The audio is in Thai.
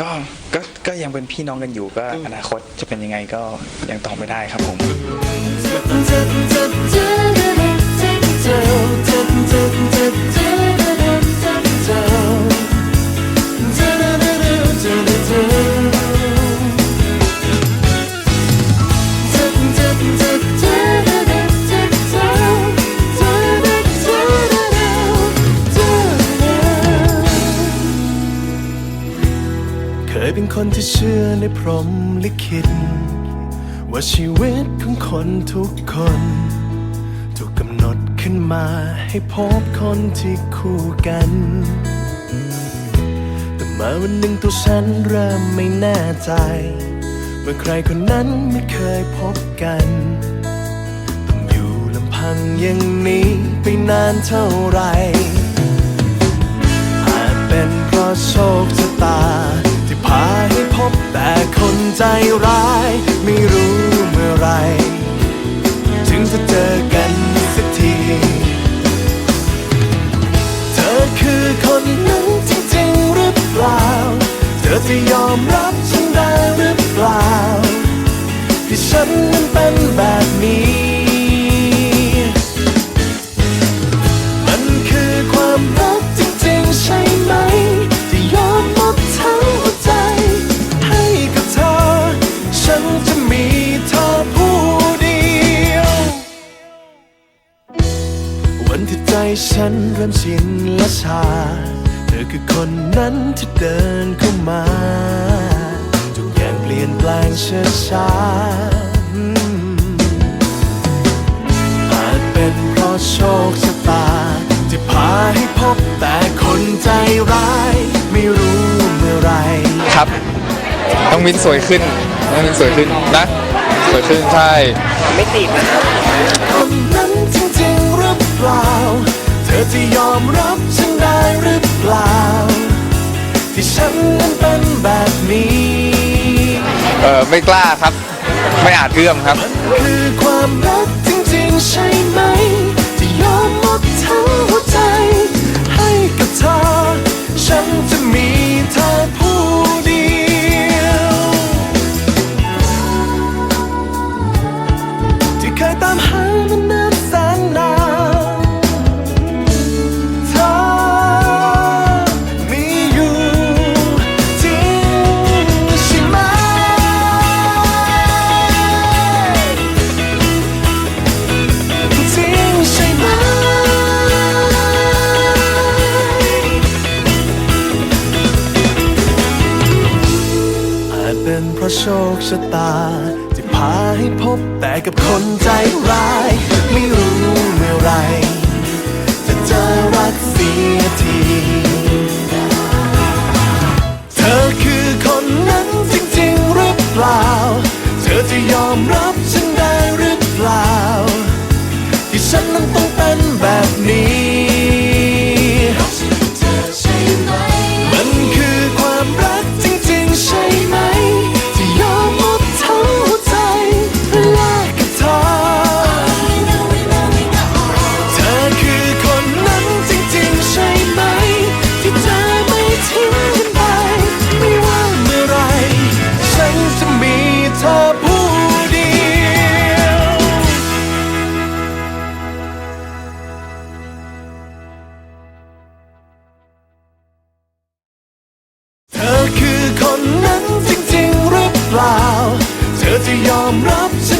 ก็ก็ก็ยังเป็นพี่น้องกันอยู่ก็อนาคตจะเป็นยังไงก็ยังตอบไม่ได้ครับผมเค ยเป็นคนที่เชื่อในพรหมลิขิตว่าชีวิตของคนทุกคน ถูกกำหนดขึ้นมาให้พบคนที่คู่กัน แต่มาวันหนึ่งตัวฉันเริ่มไม่แน่ใจว่าใครคนนั้นไม่เคยพบกันต้องอยู่ลำพังอย่างนี้ไปนานเท่าไหร่อาจเป็นเพราะโชคชะตา ใจร้าย ไม่รู้เมื่อไร ถึงจะเจอกันสักที เธอคือคนนั้นจริงๆหรือเปล่า เธอจะยอมรับฉันได้หรือเปล่าที่ฉันนั้นเป็นแบบ วันที่ใจฉันเริ่มชินและชา เธอคือคนนั้นที่เดินเข้ามาทุกอย่างเปลี่ยนแปลงช้าๆอืมอาจเป็นเพราะโชคชะตา ที่พาให้พบแต่คนใจร้าย ไม่รู้เมื่อไหรครับ ต้องมินสวยขึ้นต้องมินสวยขึ้นนะ สวยขึ้นใช่คนนั้นจริงๆหรือ เปล่า เธอจะยอมรับฉันได้หรือเปล่า ที่ฉันนั้นเป็นแบบนี้เออไม่กล้าครับ ไม่อาจเอื้อมครับคือความรักจริงๆใช่ไหม เป็นเพราะโชคชะตา ที่พาให้พบแต่กับคนใจร้าย ไม่รู้เมื่อไร จะเจอรักเสียที เธอคือคนนั้นจริงๆหรือเปล่า เธอจะยอมรับฉัน จะยอมรับฉัน